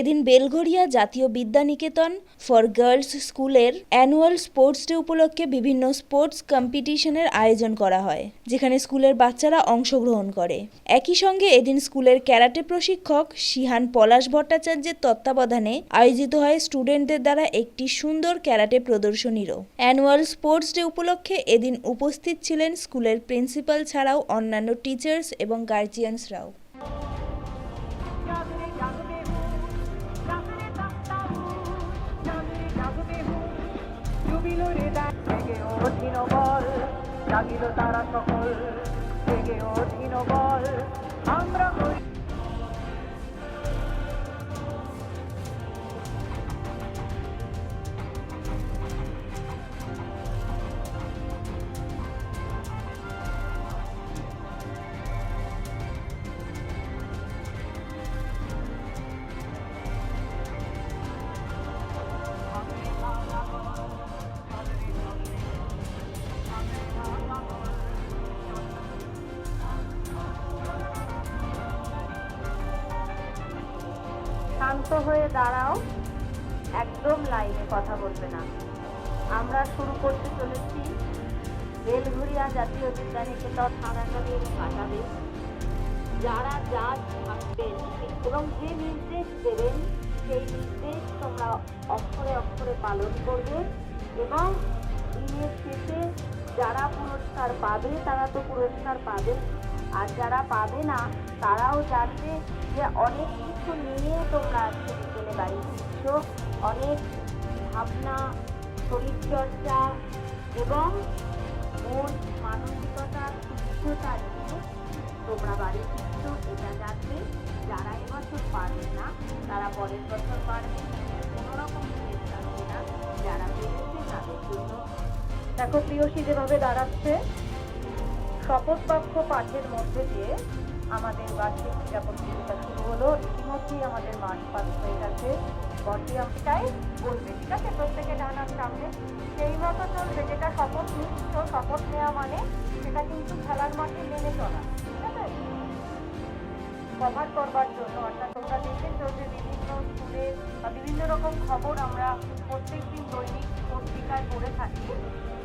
এদিন Belgharia Jatiya Vidyaniketan for girls স্কুলের annual sports day উপলক্ষে বিভিন্ন স্পোর্টস কম্পিটিশনের আয়োজন করা হয়, যেখানে স্কুলের বাচ্চারা অংশগ্রহণ করে। একই সঙ্গে এদিন স্কুলের ক্যারাটে প্রশিক্ষক শিহান পলাশ ভট্টাচার্যের তত্ত্বাবধানে আয়োজিত হয় স্টুডেন্টদের দ্বারা একটি সুন্দর ক্যারাটে প্রদর্শনীরও। অ্যানুয়াল স্পোর্টস ডে উপলক্ষে এদিন উপস্থিত ছিলেন স্কুলের প্রিন্সিপাল ছাড়াও অন্যান্য টিচার্স এবং গার্জিয়ানসরাও। জাগিল তারা সকল থেকে অধীন বল। আমরা শান্ত হয়ে দাঁড়াও। একদম লাইনে কথা বলবে না। আমরা শুরু করতে চলেছি। বেলঘুরিয়া জাতীয় বিদ্যানিকেতন থানাকালীন কাটাবে যারা জাজ থাকবেন এবং যে নির্দেশ দেবেন, সেই নির্দেশ তোমরা অক্ষরে অক্ষরে পালন করবে এবং দিনের শেষে যারা পুরস্কার পাবে, তারা তো পুরস্কার পাবে আর যারা পাবে না, তারাও জানবে যে অনেক কিছু নিয়ে তোমরা আজকে বিকেলে বাড়ি ফিরছ অনেক ভাবনা শরীরচর্চা এবং মন মানসিকতা সুস্থতা নিয়ে তোমরা বাড়ি ফিরছ এটা জানবে যারা এবছর পারবে না, তারা পরের বছর পারবে। কোনো রকম শেষ থাকবে না। যারা পেরেছে তাদের জন্য। দেখো, প্রিয়সী যেভাবে দাঁড়াচ্ছে, শপথ পাঠের মধ্যে দিয়ে আমাদের বার্ষিক ক্রীড়া প্রতিযোগিতা শুরু হলো। ইতিমধ্যেই আমাদের মাঠ পাস হয়ে গেছে। বডি আমটাই বলবে। ঠিক আছে? প্রত্যেকে ডানার সামনে। সেই মতো চলবে। যেটা শপথ নিচ্ছ, শপথ নেওয়া মানে সেটা কিন্তু খেলার মাঠে মেনে চলা। ঠিক আছে? কভার করবার জন্য, অর্থাৎ তোমরা দেখেছ যে বিভিন্ন স্কুলে বা বিভিন্ন রকম খবর আমরা প্রত্যেকদিন দৈনিক পত্রিকায় পড়ে থাকি।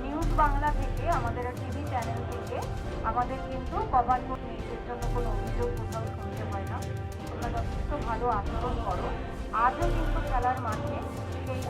নিউজ বাংলা থেকে, আমাদের টিভি চ্যানেল থেকে আমাদের কিন্তু কভার নিউজের জন্য কোনো অভিযোগ কোথাও শুনতে হয় না তোমরা যথেষ্ট ভালো আচরণ করো আজও কিন্তু খেলার মাঠে সেই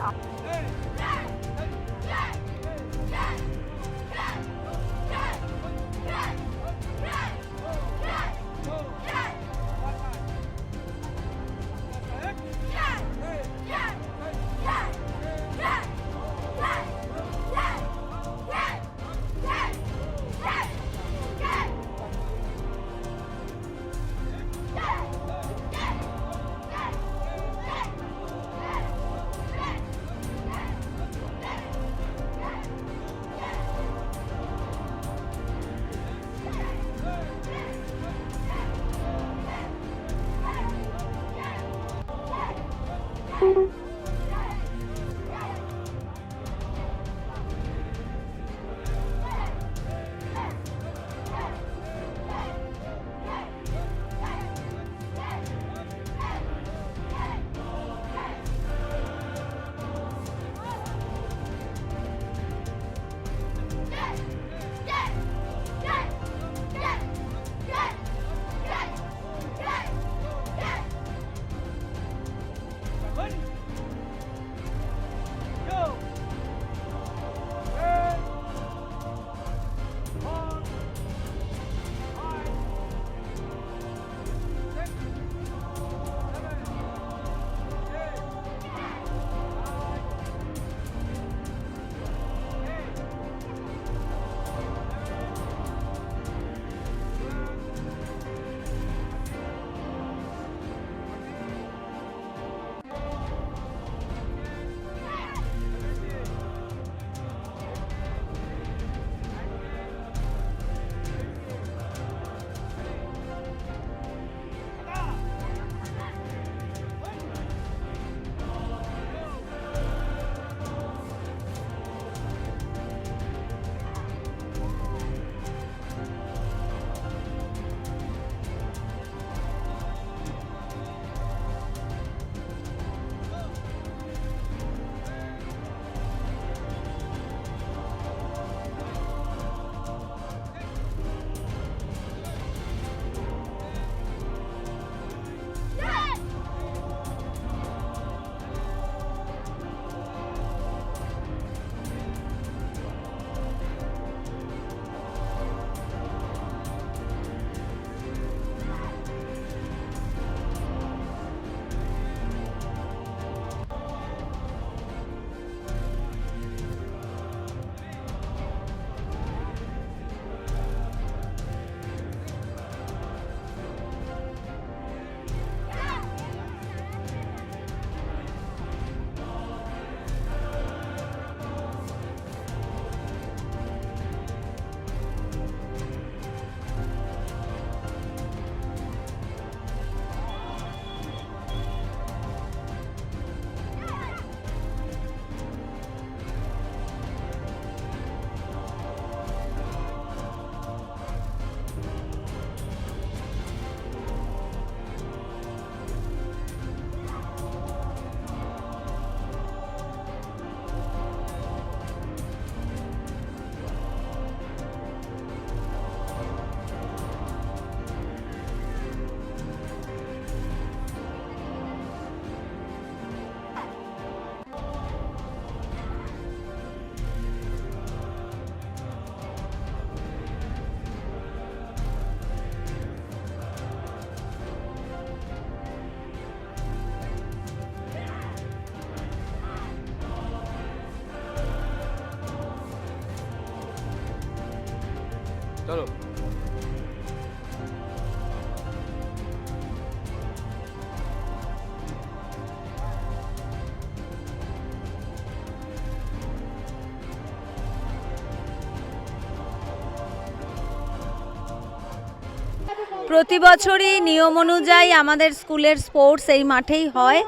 প্রতি বছরই নিয়ম অনুযায়ী আমাদের স্কুলের স্পোর্টস এই মাঠেই হয়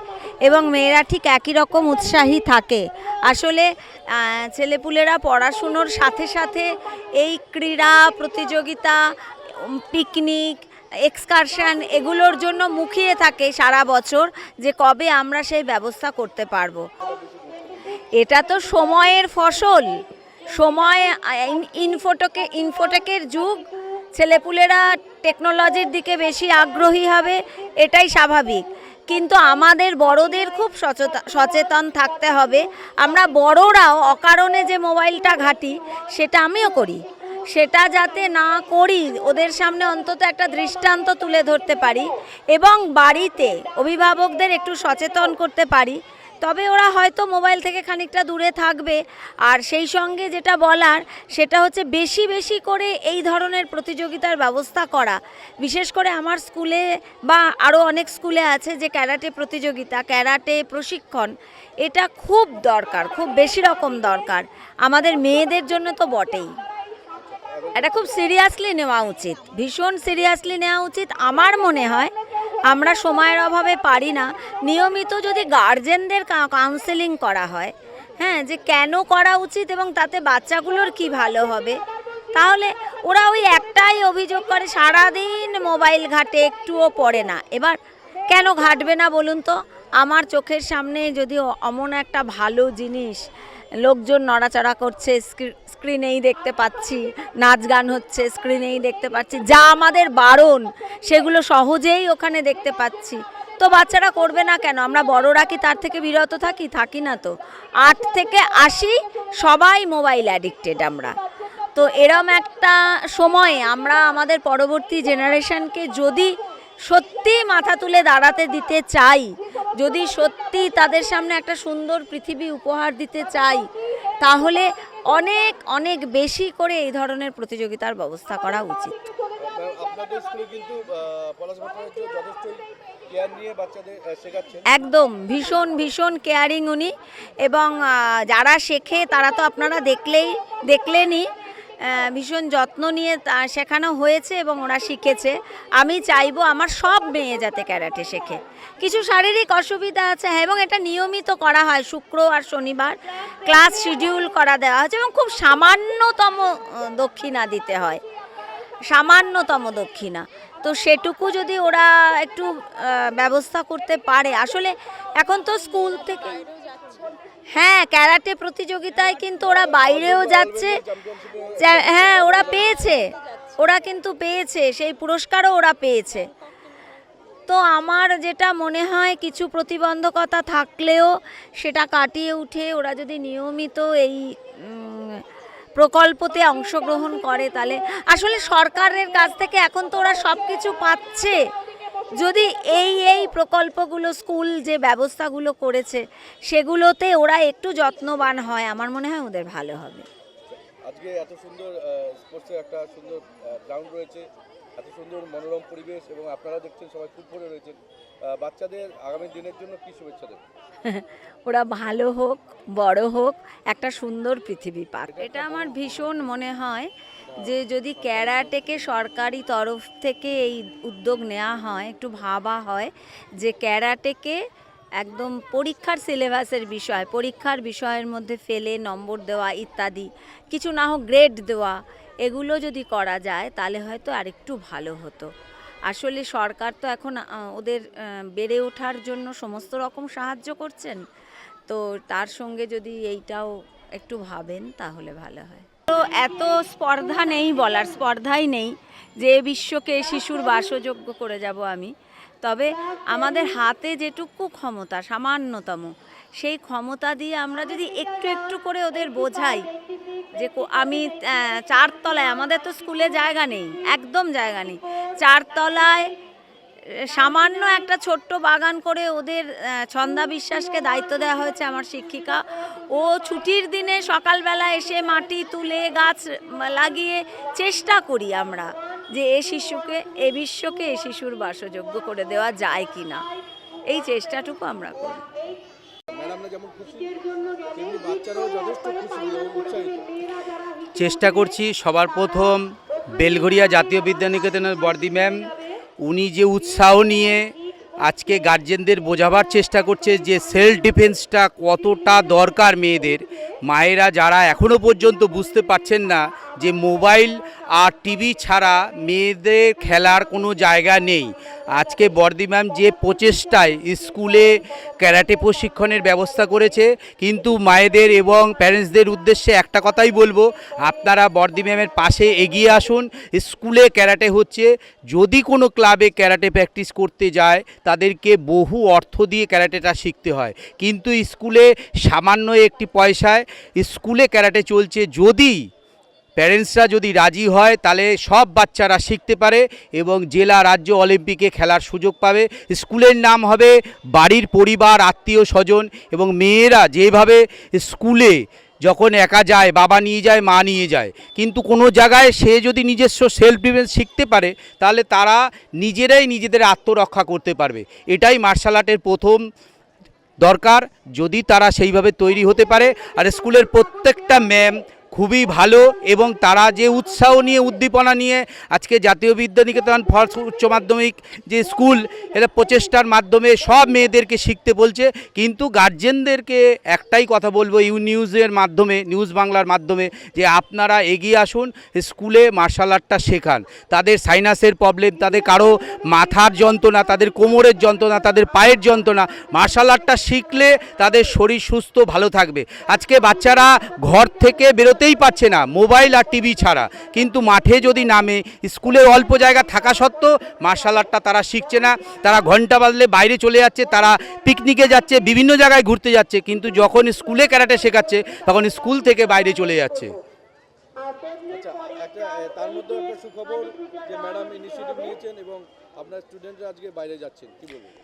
এবং মেয়েরা ঠিক একই রকম উৎসাহী থাকে। আসলে ছেলেপুলেরা পড়াশুনোর সাথে সাথে এই ক্রীড়া, প্রতিযোগিতা পিকনিক, এক্সকারশন এগুলোর জন্য মুখিয়ে থাকে সারা বছর যে কবে আমরা সেই ব্যবস্থা করতে পারব। এটা তো সময়ের ফসল। সময় ইনফোটকে ইনফোটেকের যুগ। ছেলেপুলেরা টেকনোলজির দিকে বেশি আগ্রহী হবে, এটাই স্বাভাবিক। কিন্তু আমাদের বড়দের খুব সচেতন থাকতে হবে। আমরা বড়রাও অকারণে যে মোবাইলটা ঘাঁটি, সেটা আমিও করি। সেটা যাতে না করি, ওদের সামনে অন্তত একটা দৃষ্টান্ত তুলে ধরতে পারি এবং বাড়িতে অভিভাবকদের একটু সচেতন করতে পারি। তবে ওরা হয়তো মোবাইল থেকে খানিকটা দূরে থাকবে। আর সেই সঙ্গে যেটা বলার, সেটা হচ্ছে বেশি বেশি করে এই ধরনের প্রতিযোগিতার ব্যবস্থা করা। বিশেষ করে আমার স্কুলে বা আরও অনেক স্কুলে আছে যে ক্যারাটে প্রতিযোগিতা, ক্যারাটে প্রশিক্ষণ। এটা খুব দরকার, খুব বেশি রকম দরকার। আমাদের মেয়েদের জন্য তো বটেই। এটা খুব সিরিয়াসলি নেওয়া উচিত। ভীষণ সিরিয়াসলি নেওয়া উচিত। আমার মনে হয় আমরা সময়ের অভাবে পারি না। নিয়মিত যদি গার্জেনদের কাউন্সেলিং করা হয় হ্যাঁ যে কেন করা উচিত এবং তাতে বাচ্চাগুলোর কি ভালো হবে, তাহলে ওরা ওই একটাই অভিযোগ করে, সারাদিন মোবাইল ঘাটে, একটুও পড়ে না। এবার কেন ঘাটবে না বলুন তো? আমার চোখের সামনে যদি অমন একটা ভালো জিনিস লোকজন নড়াচড়া করছে স্ক্রিনেই দেখতে পাচ্ছি নাচ গান হচ্ছে, স্ক্রিনেই দেখতে পাচ্ছি, যা আমাদের বারণ, সেগুলো সহজেই ওখানে দেখতে পাচ্ছি। তো বাচ্চারা করবে না কেন? আমরা বড়রা কি তার থেকে বিরত থাকি? থাকি না তো। আট থেকে আশি, সবাই মোবাইল অ্যাডিক্টেড আমরা। তো এরম একটা সময়ে আমরা আমাদের পরবর্তী জেনারেশনকে যদি সত্যি মাথা তুলে দাঁড়াতে দিতে চাই। যদি সত্যি তাদের সামনে একটা সুন্দর পৃথিবী উপহার দিতে চাই তাহলে অনেক অনেক বেশি করে এই ধরনের প্রতিযোগিতার ব্যবস্থা করা উচিত। একদম ভীষণ ভীষণ কেয়ারিং উনি। এবং যারা শেখে তারা তো আপনারা দেখলেই দেখলেনই। ভীষণ যত্ন নিয়ে শেখানো হয়েছে এবং ওরা শিখেছে। আমি চাইব আমার সব মেয়ে যাতে ক্যারাটে শেখে। কিছু শারীরিক অসুবিধা আছে হ্যাঁ এবং এটা নিয়মিত করা হয়। শুক্র আর শনিবার ক্লাস শিডিউল করা দেওয়া হয়েছে এবং খুব সামান্যতম দক্ষিণা দিতে হয়। সামান্যতম দক্ষিণা। তো সেটুকু যদি ওরা একটু ব্যবস্থা করতে পারে। আসলে এখন তো স্কুল থেকে হ্যাঁ ক্যারাটে প্রতিযোগিতায় কিন্তু ওরা বাইরেও যাচ্ছে। হ্যাঁ ওরা পেয়েছে। ওরা কিন্তু পেয়েছে, সেই পুরস্কারও ওরা পেয়েছে। তো আমার যেটা মনে হয়, কিছু প্রতিবন্ধকতা থাকলেও সেটা কাটিয়ে উঠে ওরা যদি নিয়মিত এই প্রকল্পতে অংশগ্রহণ করে তাহলে। আসলে সরকারের কাছ থেকে এখন তো ওরা সব কিছু পাচ্ছে। যদি এই এই প্রকল্পগুলো, স্কুল যে ব্যবস্থাগুলো করেছে, সেগুলোতে ওরা একটু যত্নবান হয়, আমার মনে হয় ওদের ভালো হবে। আজকে এত সুন্দর স্পোর্টসের একটা সুন্দর গ্রাউন্ড রয়েছে, এত সুন্দর মনোরম পরিবেশ এবং আপনারা দেখছেন সবাই রয়েছেন। বাচ্চাদের আগামী দিনের জন্য কি শুভেচ্ছা দেবেন? ওরা ভালো হোক বড় হোক একটা সুন্দর পৃথিবী পাক। এটা আমার ভীষণ মনে হয় যে যদি ক্যারাটেকে সরকারি তরফ থেকে এই উদ্যোগ নেওয়া হয় একটু ভাবা হয় যে ক্যারাটেকে একদম পরীক্ষার সিলেবাসের বিষয় পরীক্ষার বিষয়ের মধ্যে ফেলে নম্বর দেওয়া ইত্যাদি কিছু না হোক গ্রেড দেওয়া এগুলো যদি করা যায় তাহলে হয়তো আরেকটু ভালো হতো। আসলে সরকার তো এখন ওদের বেড়ে ওঠার জন্য সমস্ত রকম সাহায্য করছেন। তো তার সঙ্গে যদি এইটাও একটু ভাবেন তাহলে ভালো হয়। তো এত স্পর্ধা নেই বলার, স্পর্ধাই নেই যে বিশ্বকে শিশুর বাসযোগ্য করে যাব আমি। তবে আমাদের হাতে যেটুকু ক্ষমতা, সামান্যতম, সেই ক্ষমতা দিয়ে আমরা যদি একটু একটু করে ওদের বোঝাই যে আমি চারতলায়, আমাদের তো স্কুলে জায়গা নেই, একদম জায়গা নেই। চারতলায় সামান্য একটা ছোট্ট বাগান করে ওদের ছন্দা বিশ্বাসকে দায়িত্ব দেওয়া হয়েছে আমার শিক্ষিকা। ও ছুটির দিনে সকালবেলা এসে মাটি তুলে, গাছ লাগিয়ে চেষ্টা করি আমরা যে এ শিশুকে, এ বিশ্বকে, এ শিশুর বাসযোগ্য করে দেওয়া যায় কি না এই চেষ্টাটুকু আমরা করি। ম্যাডামরা যেমন খুশি তেমনি বাচ্চারাও যথেষ্ট খুশি এবং উৎসাহিত। চেষ্টা করছি সবার প্রথম বেলঘরিয়া জাতীয় বিদ্যানিকেতনের বর্দি ম্যাম। উনি যে উৎসাহ নিয়ে আজকে গার্জেনদের বোঝাবার চেষ্টা করছে যে সেলফ ডিফেন্সটা কতটা দরকার মেয়েদের। মায়েরা যারা এখনও পর্যন্ত বুঝতে পারছেন না যে মোবাইল আর টিভি ছাড়া মেয়েদের খেলার কোনো জায়গা নেই। আজকে বর্দি ম্যাম যে প্রচেষ্টায় স্কুলে ক্যারাটে প্রশিক্ষণের ব্যবস্থা করেছে, কিন্তু মায়েদের এবং প্যারেন্টসদের উদ্দেশ্যে একটা কথাই বলব, আপনারা বর্দি ম্যামের পাশে এগিয়ে আসুন, স্কুলে ক্যারাটে হচ্ছে, যদি কোনো ক্লাবে ক্যারাটে প্র্যাকটিস করতে যায়, তাদেরকে বহু অর্থ দিয়ে ক্যারাটেটা শিখতে হয়। কিন্তু স্কুলে সামান্য একটি পয়সায় স্কুলে ক্যারাটে চলছে, যদি প্যারেন্টসরা যদি রাজি হয়, তাহলে সব বাচ্চারা শিখতে পারে এবং জেলা, রাজ্য অলিম্পিকে খেলার সুযোগ পাবে। স্কুলের নাম হবে বাড়ির পরিবার, আত্মীয় স্বজন এবং মেয়েরা যেভাবে স্কুলে যখন একা যায়, বাবা নিয়ে যায়, মা নিয়ে যায়। কিন্তু কোনো জায়গায় সে যদি নিজস্ব সেলফ ডিফেন্স শিখতে পারে, তাহলে তারা নিজেরাই নিজেদের আত্মরক্ষা করতে পারবে। এটাই মার্শাল আর্টের প্রথম দরকার। যদি তারা সেইভাবে তৈরি হতে পারে, আর স্কুলের প্রত্যেকটা ম্যাম খুবই ভালো এবং তারা যে উৎসাহ নিয়ে, উদ্দীপনা নিয়ে আজকে জাতীয় বিদ্যানিকেতন ফলস উচ্চ মাধ্যমিক যে স্কুল, এটা প্রচেষ্টার মাধ্যমে সব মেয়েদেরকে শিখতে বলছে। কিন্তু গার্জেনদেরকে একটাই কথা বলব ইউ নিউজের মাধ্যমে, নিউজ বাংলার মাধ্যমে, যে আপনারা এগিয়ে আসুন, স্কুলে মার্শাল আর্টটা শেখান। তাদের সাইনাসের প্রবলেম তাদের কারও মাথার যন্ত্রণা, তাদের কোমরের যন্ত্রণা, তাদের পায়ের যন্ত্রণা, মার্শাল আর্টটা শিখলে তাদের শরীর সুস্থ, ভালো থাকবে। আজকে বাচ্চারা ঘর থেকে বেরোতেই পাচ্ছে না, মোবাইল আর টিভি ছাড়া। কিন্তু মাঠে যদি নামে স্কুলে অল্প জায়গা থাকা সত্ত্বেও মার্শাল আর্টটা তারা শিখছে না, তারা ঘণ্টা বাজলে বাইরে চলে যাচ্ছে, তারা পিকনিকে যাচ্ছে, বিভিন্ন জায়গায় ঘুরতে যাচ্ছে, কিন্তু যখন স্কুলে ক্যারাটে শেখাচ্ছে, তখন স্কুল থেকে বাইরে চলে যাচ্ছে। আচ্ছা তার মধ্যে একটা সুখবর যে ম্যাডাম ইনিশিয়েটিভ নিয়েছেন এবং আপনার স্টুডেন্টরা আজকে বাইরে যাচ্ছেন, কি বলবেন?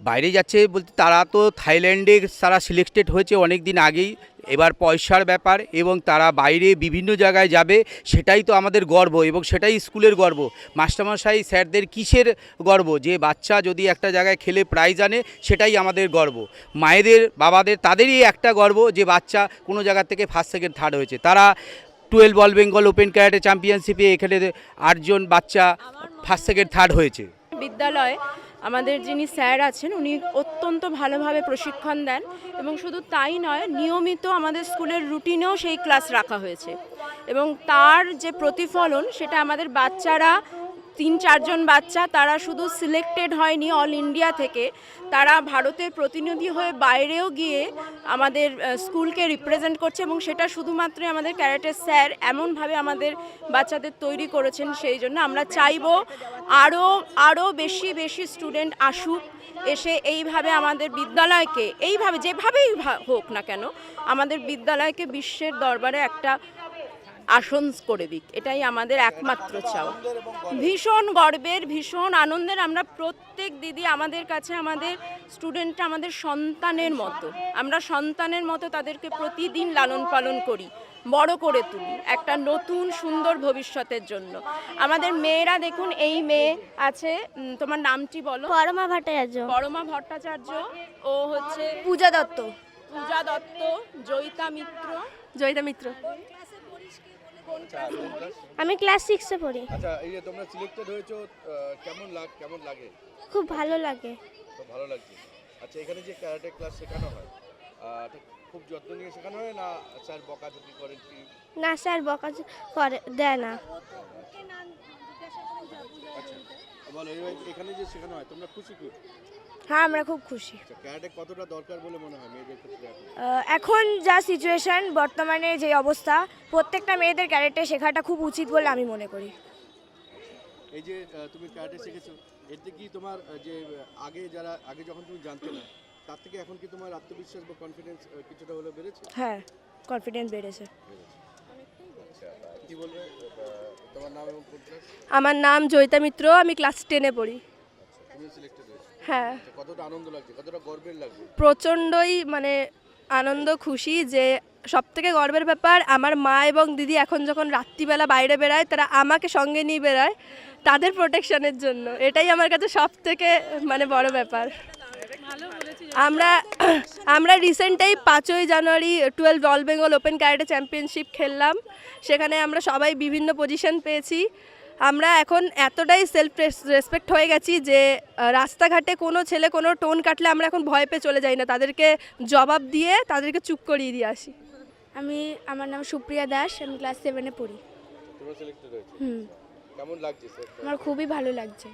বাইরে যাচ্ছে বলতে তারা তো থাইল্যান্ডে তারা সিলেক্টেড হয়েছে অনেক দিন আগেই। এবার পয়সার ব্যাপার এবং তারা বাইরে বিভিন্ন জায়গায় যাবে, সেটাই তো আমাদের গর্ব এবং সেটাই স্কুলের গর্ব। মাস্টারমশাই স্যারদের কিসের গর্ব? যে বাচ্চা যদি একটা জায়গায় খেলে প্রাইজ আনে, সেটাই আমাদের গর্ব। মায়েদের, বাবাদের, তাদেরই একটা গর্ব যে বাচ্চা কোনো জায়গা থেকে ফার্স্ট সেকেন্ড থার্ড হয়েছে। তারা twelve all Bengal open karate চ্যাম্পিয়নশিপে এখানে আটজন বাচ্চা ফার্স্ট সেকেন্ড থার্ড হয়েছে। বিদ্যালয়ে আমাদের যিনি স্যার আছেন, উনি অত্যন্ত ভালোভাবে প্রশিক্ষণ দেন এবং শুধু তাই নয়, নিয়মিত আমাদের স্কুলের রুটিনেও সেই ক্লাস রাখা হয়েছে। এবং তার যে প্রতিফলন, সেটা আমাদের বাচ্চারা তিন, চারজন বাচ্চা, তারা শুধু সিলেক্টেড হয়নি অল ইন্ডিয়া থেকে। তারা ভারতের প্রতিনিধি হয়ে বাইরেও গিয়ে আমাদের স্কুলকে রিপ্রেজেন্ট করছে এবং সেটা শুধুমাত্র আমাদের ক্যারেটের স্যার এমনভাবে আমাদের বাচ্চাদের তৈরি করেছেন সেই জন্য আমরা চাইব আরও আরও বেশি বেশি স্টুডেন্ট আসুক, এসে এইভাবে আমাদের বিদ্যালয়কে, এইভাবে যেভাবেই হোক না কেন, আমাদের বিদ্যালয়কে বিশ্বের দরবারে একটা আসন করে দিক। এটাই আমাদের একমাত্র চাওয়া ভীষণ গর্বের ভীষণ আনন্দের। আমরা প্রত্যেক দিদি আমাদের কাছে আমাদের স্টুডেন্টটা আমাদের সন্তানের মতো। আমরা সন্তানের মতো তাদেরকে প্রতিদিন লালন পালন করি বড় করে তুলি একটা নতুন সুন্দর ভবিষ্যতের জন্য। আমাদের মেয়েরা দেখুন এই মেয়ে আছে তোমার নামটি বলো। পরমা ভট্টাচার্য। পরমা ভট্টাচার্য ও হচ্ছে পূজা দত্ত। পূজা দত্ত জয়িতা মিত্র। জয়িতা মিত্র। আমি ক্লাস সিক্সে পড়ি। আচ্ছা এই যে তোমরা সিলেক্টেড হয়েছো কেমন লাগ কেমন লাগে? খুব ভালো লাগে। তো ভালো লাগছে। আচ্ছা এখানে যে ক্যারাটে ক্লাস শেখানো হয় খুব যত্ন নিয়ে শেখানো হয় না স্যার বকাঝকি করেন কি? না স্যার বকা করে দেয় না। আচ্ছা বলো এখানে যে শেখানো হয় তোমরা খুশি কি? হ্যাঁ আমরা খুব খুশি। আচ্ছা ক্যারাটে কতটা দরকার বলে মনে হয় মেয়েদের ক্ষেত্রে এখন? এখন যা সিচুয়েশন বর্তমানে যে অবস্থা প্রত্যেকটা মেয়েদের ক্যারেক্টার শেখাটা খুব উচিত বলে আমি মনে করি। এই যে তুমি ক্যারাটে শিখেছো এতে কি তোমার যে আগে যারা আগে যখন তুমি জানতে না তার থেকে এখন কি তোমার আত্মবিশ্বাস বা কনফিডেন্স কিছুটা হলে বেড়েছে? হ্যাঁ কনফিডেন্স বেড়েছে। কি বলবে তোমার নাম এবং কোন ক্লাস আমার নাম জয়িতা মিত্র আমি ক্লাস টেনে পড়ি। হ্যাঁ। কতটা আনন্দ লাগছে? কতটা গর্বের লাগছে? প্রচণ্ডই মানে আনন্দ খুশি যে সব থেকে গর্বের ব্যাপার আমার মা এবং দিদি এখন যখন রাত্রিবেলা বাইরে বেড়ায় তারা আমাকে সঙ্গে নিয়ে বেড়ায় তাদের প্রোটেকশনের জন্য। এটাই আমার কাছে সব থেকে মানে বড় ব্যাপার। আমরা আমরা রিসেন্টেই পাঁচই January twelve all Bengal open karate championship খেললাম। সেখানে আমরা সবাই বিভিন্ন পজিশন পেয়েছি। আমরা এখন এতটাই সেলফ রেসপেক্ট হয়ে গেছি যে রাস্তাঘাটে কোনো ছেলে কোনো টোন কাটলে আমরা এখন ভয় পেয়ে চলে যাই না। তাদেরকে জবাব দিয়ে তাদেরকে চুপ করিয়ে দিয়ে আসি। আমি আমার নাম সুপ্রিয়া দাস আমি ক্লাস সেভেনে পড়ি। হুম। কেমন লাগছে আমার খুবই ভালো লাগছে।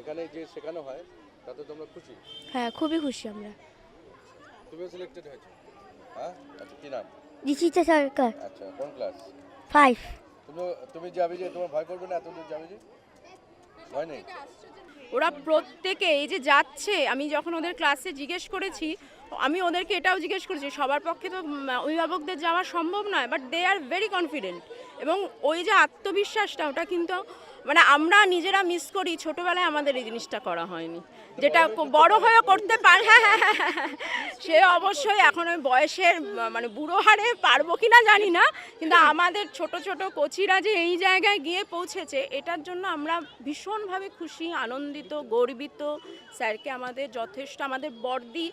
এখানে যে শেখানো হয় তাতে তোমরা খুশি? হ্যাঁ খুবই খুশি আমরা। তুমিও সিলেক্টেড হয়েছো? হ্যাঁ? আচ্ছা কি নাম? সরকার। আচ্ছা কোন ক্লাস ফাইভ তুমি যাবে যে, তোমার ভয় করবে না যাবে যে? ভয় নেই? ওরা প্রত্যেকে এই যে যাচ্ছে, আমি যখন ওদের ক্লাসে জিজ্ঞেস করেছি, আমি ওদেরকে এটাও জিজ্ঞেস করেছি, সবার পক্ষে তো অভিভাবকদের যাওয়া সম্ভব নয় but they are very confident এবং ওই যে আত্মবিশ্বাসটা, ওটা কিন্তু মানে আমরা নিজেরা মিস করি, ছোটবেলায় আমাদের এই জিনিসটা করা হয়নি। যেটা বড় হয়ে করতে পার হ্যাঁ হ্যাঁ হ্যাঁ। সে অবশ্যই এখন ওই বয়সের মানে বুড়ো হারে পারব কি না জানি না কিন্তু আমাদের ছোট ছোট কোচিরা যে এই জায়গায় গিয়ে পৌঁছেছে এটার জন্য আমরা ভীষণভাবে খুশি আনন্দিত গর্বিত। স্যারকে আমাদের যথেষ্ট আমাদের বর্দি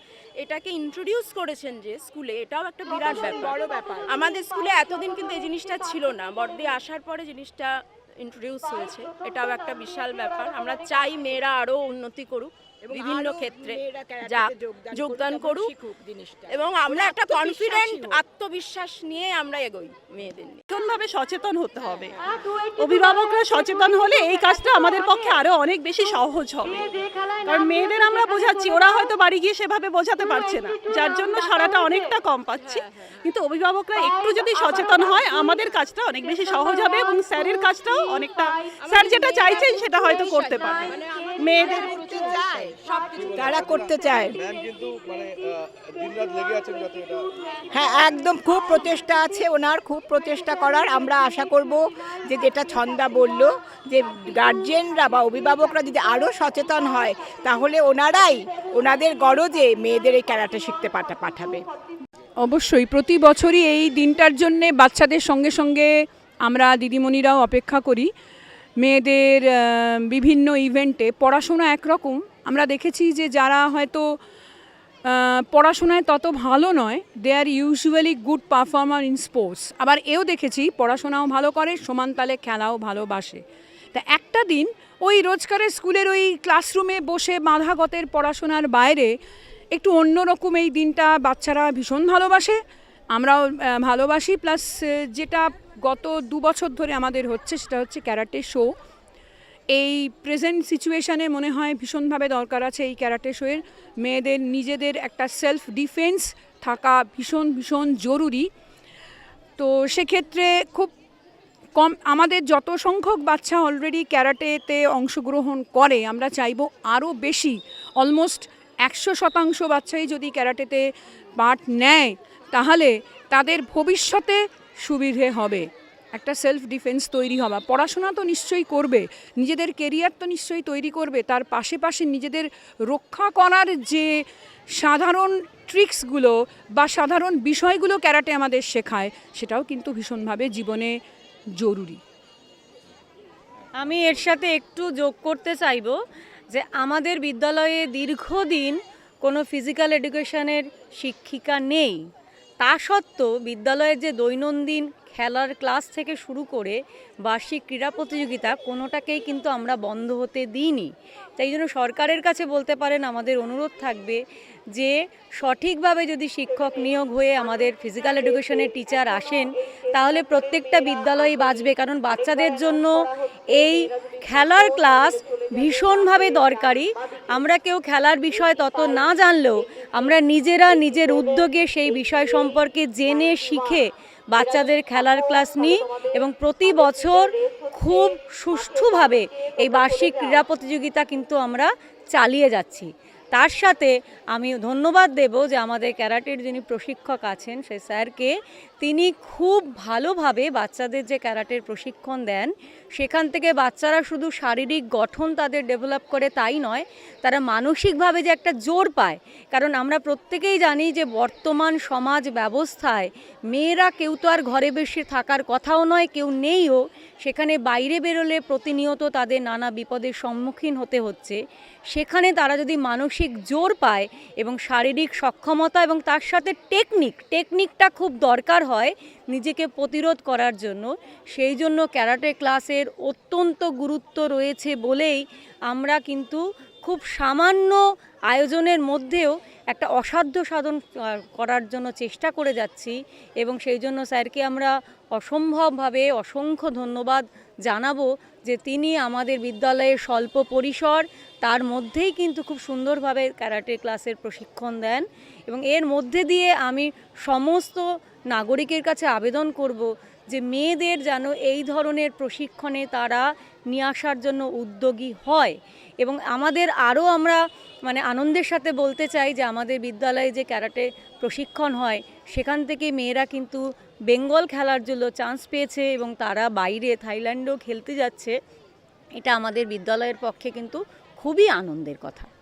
এটাকে ইন্ট্রোডিউস করেছেন যে স্কুলে এটাও একটা বিরাট ব্যাপার। ব্যাপার। আমাদের স্কুলে এতদিন কিন্তু এই জিনিসটা ছিল না বর্দি আসার পরে জিনিসটা ইন্ট্রোডিউস হয়েছে এটাও একটা বিশাল ব্যাপার। আমরা চাই মেয়েরা আরও উন্নতি করুক। বিভিন্ন ক্ষেত্রে যা যোগদান করুক এবং আমরা একটা কনফিডেন্ট আত্মবিশ্বাস নিয়ে আমরা এগোই মেয়েদের ভীষণভাবে সচেতন হতে হবে। অভিভাবকরা সচেতন হলে এই কাজটা আমাদের পক্ষে আরও অনেক বেশি সহজ হবে। কারণ মেয়েদের আমরা বোঝাচ্ছি ওরা হয়তো বাড়ি গিয়ে সেভাবে বোঝাতে পারছে না যার জন্য সারাটা অনেকটা কম পাচ্ছি। কিন্তু অভিভাবকরা একটু যদি সচেতন হয় আমাদের কাজটা অনেক বেশি সহজ হবে এবং স্যারের কাজটাও অনেকটা স্যার যেটা চাইছেন সেটা হয়তো করতে পারবে। মেয়েদের তারা করতে চায়। মানে হ্যাঁ একদম খুব প্রচেষ্টা আছে ওনার খুব প্রচেষ্টা করার। আমরা আশা করব যে যেটা ছন্দা বলল যে গার্জেনরা বা অভিভাবকরা যদি আরও সচেতন হয় তাহলে ওনারাই ওনাদের গরজে মেয়েদের এই ক্যারাটে শিখতে পাঠা পাঠাবে। অবশ্যই প্রতি বছরই এই দিনটার জন্যে বাচ্চাদের সঙ্গে সঙ্গে আমরা দিদিমণিরাও অপেক্ষা করি। মেয়েদের বিভিন্ন ইভেন্টে পড়াশোনা একরকম। আমরা দেখেছি যে যারা হয়তো পড়াশোনায় তত ভালো নয় they are usually good performer in sports আবার এও দেখেছি, পড়াশোনাও ভালো করে, সমান তালে খেলাও ভালোবাসে। তা একটা দিন ওই রোজকারের স্কুলের ওই ক্লাসরুমে বসে বাঁধাগতের পড়াশোনার বাইরে একটু অন্যরকম এই দিনটা বাচ্চারা ভীষণ ভালোবাসে। আমরাও ভালোবাসি প্লাস যেটা গত দু বছর ধরে আমাদের হচ্ছে, সেটা হচ্ছে ক্যারাটে শো। এই প্রেজেন্ট সিচুয়েশানে মনে হয় ভীষণভাবে দরকার আছে এই ক্যারাটে শোয়ের। মেয়েদের নিজেদের একটা সেলফ ডিফেন্স থাকা ভীষণ ভীষণ জরুরি। তো সেক্ষেত্রে খুব কম, আমাদের যত সংখ্যক বাচ্চা অলরেডি ক্যারাটেতে অংশগ্রহণ করে, আমরা চাইব আরও বেশি। অলমোস্ট একশো শতাংশ বাচ্চাই যদি ক্যারাটেতে পার্ট নেয়, তাহলে তাদের ভবিষ্যতে সুবিধে হবে। একটা সেলফ ডিফেন্স তৈরি হওয়া পড়াশোনা তো নিশ্চয়ই করবে। নিজেদের কেরিয়ার তো নিশ্চয়ই তৈরি করবে। তার পাশে নিজেদের রক্ষা করার যে সাধারণ ট্রিক্সগুলো বা সাধারণ বিষয়গুলো ক্যারাটে আমাদের শেখায়, সেটাও কিন্তু ভীষণভাবে জীবনে জরুরি। আমি এর সাথে একটু যোগ করতে চাইব যে আমাদের বিদ্যালয়ে দীর্ঘদিন কোনো ফিজিক্যাল এডুকেশনের শিক্ষিকা নেই। তা সত্ত্বেও বিদ্যালয়ের যে দৈনন্দিন খেলার ক্লাস থেকে শুরু করে বার্ষিক ক্রীড়া প্রতিযোগিতা কোনোটাকেই কিন্তু আমরা বন্ধ হতে দিইনি। তাই জন্য সরকারের কাছে বলতে পারেন আমাদের অনুরোধ থাকবে যে সঠিকভাবে যদি শিক্ষক নিয়োগ হয়ে আমাদের ফিজিক্যাল এডুকেশনের টিচার আসেন, তাহলে প্রত্যেকটা বিদ্যালয়ই বাঁচবে। কারণ বাচ্চাদের জন্য এই খেলার ক্লাস ভীষণভাবে দরকারি। আমরা কেউ খেলার বিষয় তত না জানলেও আমরা নিজেরা নিজের উদ্যোগে সেই বিষয় সম্পর্কে জেনে শিখে বাচ্চাদের খেলার ক্লাস নিই এবং প্রতি বছর খুব সুষ্ঠুভাবে এই বার্ষিক ক্রীড়া প্রতিযোগিতা কিন্তু আমরা চালিয়ে যাচ্ছি। তার সাথে আমি ধন্যবাদ দেব যে আমাদের ক্যারাটের যিনি প্রশিক্ষক আছেন সেই স্যারকে তিনি খুব ভালোভাবে বাচ্চাদের যে ক্যারাটের প্রশিক্ষণ দেন, সেখান থেকে বাচ্চারা শুধু শারীরিক গঠন তাদের ডেভেলপ করে তাই নয়, তারা মানসিকভাবে যে একটা জোর পায়। কারণ আমরা প্রত্যেকেই জানি যে বর্তমান সমাজ ব্যবস্থায় মেয়েরা কেউ তো আর ঘরে বসে থাকার কথাও নয়, কেউ নেইও সেখানে বাইরে বেরোলে প্রতিনিয়ত তাদের নানা বিপদের সম্মুখীন হতে হচ্ছে। সেখানে তারা যদি মানসিক জোর পায় এবং শারীরিক সক্ষমতা এবং তার সাথে টেকনিক, টেকনিকটা খুব দরকার হয় নিজেকে প্রতিরোধ করার জন্য। সেই জন্য ক্যারাটে ক্লাসের অত্যন্ত গুরুত্ব রয়েছে বলেই আমরা কিন্তু খুব সামান্য আয়োজনের মধ্যেও একটা অসাধ্য সাধন করার জন্য চেষ্টা করে যাচ্ছি। এবং সেই জন্য স্যারকে আমরা অসম্ভবভাবে অসংখ্য ধন্যবাদ জানাব যে তিনি আমাদের বিদ্যালয়ে স্বল্প পরিসর, তার মধ্যেই কিন্তু খুব সুন্দরভাবে ক্যারাটে ক্লাসের প্রশিক্ষণ দেন এবং এর মধ্যে দিয়ে আমি সমস্ত নাগরিকের কাছে আবেদন করব যে মেয়েদের যেন এই ধরনের প্রশিক্ষণে তারা নিয়ে আসার জন্য উদ্যোগী হয় এবং আমাদের আরও আমরা মানে আনন্দের সাথে বলতে চাই যে আমাদের বিদ্যালয়ে যে ক্যারাটে প্রশিক্ষণ হয়, সেখান থেকে মেয়েরা কিন্তু বেঙ্গল খেলার জন্য চান্স পেয়েছে এবং তারা বাইরে থাইল্যান্ডও খেলতে যাচ্ছে। এটা আমাদের বিদ্যালয়ের পক্ষে কিন্তু খুবই আনন্দের কথা।